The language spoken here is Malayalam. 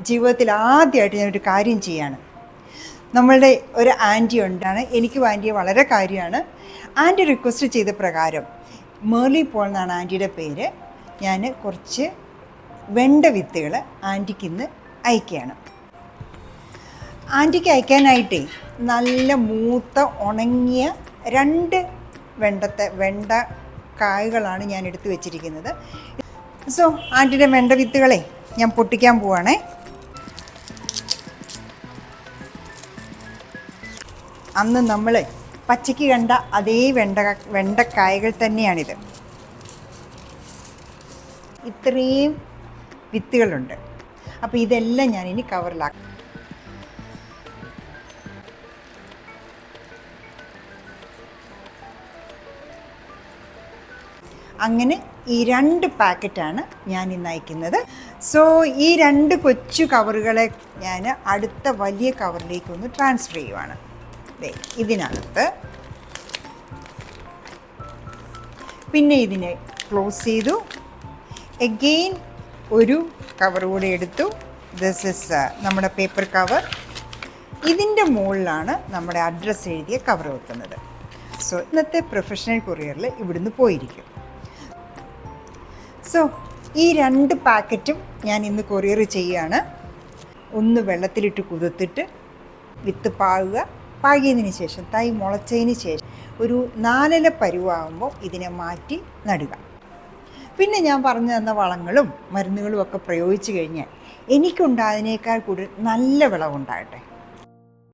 ജീവിതത്തിൽ ആദ്യമായിട്ട് ഞാനൊരു കാര്യം ചെയ്യാണ്. നമ്മളുടെ ഒരു ആന്റി ഉണ്ടാണ് എനിക്കും ആന്റിയെ വളരെ കാര്യമാണ്. ആന്റി റിക്വസ്റ്റ് ചെയ്ത പ്രകാരം മേർലി പോൾ എന്നാണ് ആന്റിയുടെ പേര്. ഞാൻ കുറച്ച് വെണ്ട വിത്തുകൾ ആന്റിക്ക് ഇന്ന് അയക്കുകയാണ്. ആന്റിക്ക് അയക്കാനായിട്ടേ നല്ല മൂത്ത ഉണങ്ങിയ രണ്ട് വെണ്ടത്തെ വെണ്ട കായകളാണ് ഞാൻ എടുത്തു വെച്ചിരിക്കുന്നത്. സോ ആന്റിയുടെ വെണ്ട വിത്തുകളെ ഞാൻ പൊട്ടിക്കാൻ പോവാണേ. അന്ന് നമ്മൾ പച്ചയ്ക്ക് കണ്ട അതേ വെണ്ട വെണ്ടക്കായകൾ തന്നെയാണിത്. ഇത്രയും വിത്തുകളുണ്ട്. അപ്പോൾ ഇതെല്ലാം ഞാൻ ഇനി കവറിലാക്കും. അങ്ങനെ ഈ രണ്ട് പാക്കറ്റാണ് ഞാൻ ഇന്ന് അയക്കുന്നത്. സോ ഈ രണ്ട് കൊച്ചു കവറുകളെ ഞാൻ അടുത്ത വലിയ കവറിലേക്ക് ഒന്ന് ട്രാൻസ്ഫർ ചെയ്യുവാണ്. ഇതിനകത്ത്. പിന്നെ ഇതിനെ ക്ലോസ് ചെയ്തു. എഗെയിൻ ഒരു കവർ കൂടെ എടുത്തു. ദിസ് ഇസ് നമ്മുടെ പേപ്പർ കവർ ഇതിന്റെ മുകളിലാണ് നമ്മുടെ അഡ്രസ്സ് എഴുതിയ കവർ വെക്കുന്നത്. സോ ഇന്നത്തെ പ്രൊഫഷണൽ കൊറിയറിൽ ഇവിടുന്ന് പോയിരിക്കും. സോ ഈ രണ്ട് പാക്കറ്റും ഞാൻ ഇന്ന് കൊറിയർ ചെയ്യുകയാണ് ഒന്ന് വെള്ളത്തിലിട്ട് കുതിർത്തിട്ട് വിത്ത് പാകുക. പാകിയതിന് ശേഷം തൈ മുളച്ചതിന് ശേഷം ഒരു നാലില പരുവാകുമ്പോൾ ഇതിനെ മാറ്റി നടുക. പിന്നെ ഞാൻ പറഞ്ഞു തന്ന വളങ്ങളും മരുന്നുകളും ഒക്കെ പ്രയോഗിച്ചു കഴിഞ്ഞാൽ എനിക്കുണ്ടായതിനേക്കാൾ കൂടുതൽ നല്ല വിളവുണ്ടാകട്ടെ.